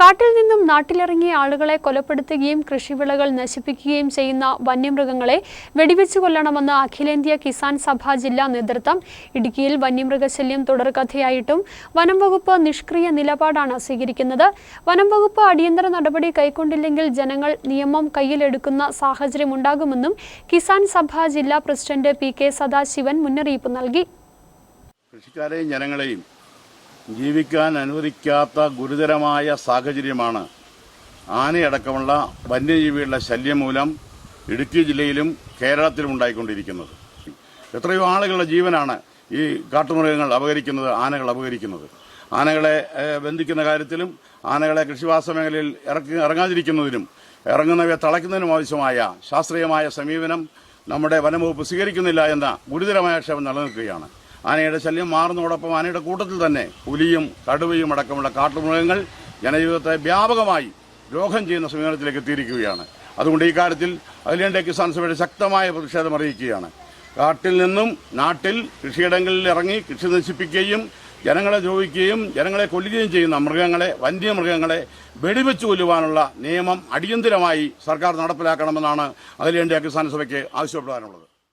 കാട്ടിൽ നിന്നും നാട്ടിലിറങ്ങിയ ആളുകളെ കൊലപ്പെടുത്തുകയും കൃഷിവിളകൾ നശിപ്പിക്കുകയും ചെയ്യുന്ന വന്യമൃഗങ്ങളെ വെടിവെച്ചു കൊല്ലണമെന്ന് അഖിലേന്ത്യാ കിസാൻ സഭ ജില്ലാ നേതൃത്വം ഇടുക്കിയിൽ വന്യമൃഗശല്യം തുടർക്കഥയായിട്ടും വനം വകുപ്പ് നിഷ്ക്രിയ നിലപാടാണ് സ്വീകരിക്കുന്നത്. വനം വകുപ്പ് അടിയന്തര നടപടി കൈക്കൊണ്ടില്ലെങ്കിൽ ജനങ്ങൾ നിയമം കയ്യിലെടുക്കുന്ന സാഹചര്യമുണ്ടാകുമെന്നും കിസാൻ സഭ ജില്ലാ പ്രസിഡന്റ് പി കെ സദാശിവൻ മുന്നറിയിപ്പ് നൽകി. കൃഷിക്കാരെയും ജനങ്ങളെയും ജീവിക്കാൻ അനുവദിക്കാത്ത ഗുരുതരമായ സാഹചര്യമാണ് ആനയടക്കമുള്ള വന്യജീവികളുടെ ശല്യം മൂലം ഇടുക്കി ജില്ലയിലും കേരളത്തിലും ഉണ്ടായിക്കൊണ്ടിരിക്കുന്നത്. എത്രയോ ആളുകളുടെ ജീവനാണ് ഈ കാട്ടുമൃഗങ്ങൾ അപകരിക്കുന്നത് ആനകൾ അപകരിക്കുന്നത്. ആനകളെ ബന്ധിക്കുന്ന കാര്യത്തിലും ആനകളെ കൃഷിവാസ മേഖലയിൽ ഇറക്കി ഇറങ്ങാതിരിക്കുന്നതിനും ഇറങ്ങുന്നവയെ തളയ്ക്കുന്നതിനും ആവശ്യമായ ശാസ്ത്രീയമായ സമീപനം നമ്മുടെ വനംവകുപ്പ് സ്വീകരിക്കുന്നില്ല എന്ന ഗുരുതരമായ ക്ഷേമം നിലനിൽക്കുകയാണ്. ആനയുടെ ശല്യം മാറുന്നതോടൊപ്പം ആനയുടെ കൂട്ടത്തിൽ തന്നെ പുലിയും കടുവയും അടക്കമുള്ള കാട്ടുമൃഗങ്ങൾ ജനജീവിതത്തെ വ്യാപകമായി രോഗം ചെയ്യുന്ന സമീപനത്തിലേക്ക് എത്തിയിരിക്കുകയാണ്. അതുകൊണ്ട് ഈ കാര്യത്തിൽ അഖിലേന്ത്യാ കിസാൻ സഭയുടെ ശക്തമായ പ്രതിഷേധം അറിയിക്കുകയാണ്. കാട്ടിൽ നിന്നും നാട്ടിൽ കൃഷിയിടങ്ങളിൽ ഇറങ്ങി കൃഷി നശിപ്പിക്കുകയും ജനങ്ങളെ ദ്രോഹിക്കുകയും ജനങ്ങളെ കൊല്ലുകയും ചെയ്യുന്ന മൃഗങ്ങളെ വന്യമൃഗങ്ങളെ വെടിവെച്ച് കൊല്ലുവാനുള്ള നിയമം അടിയന്തിരമായി സർക്കാർ നടപ്പിലാക്കണമെന്നാണ് അഖിലേന്ത്യാ കിസാൻ സഭയ്ക്ക് ആവശ്യപ്പെടാനുള്ളത്.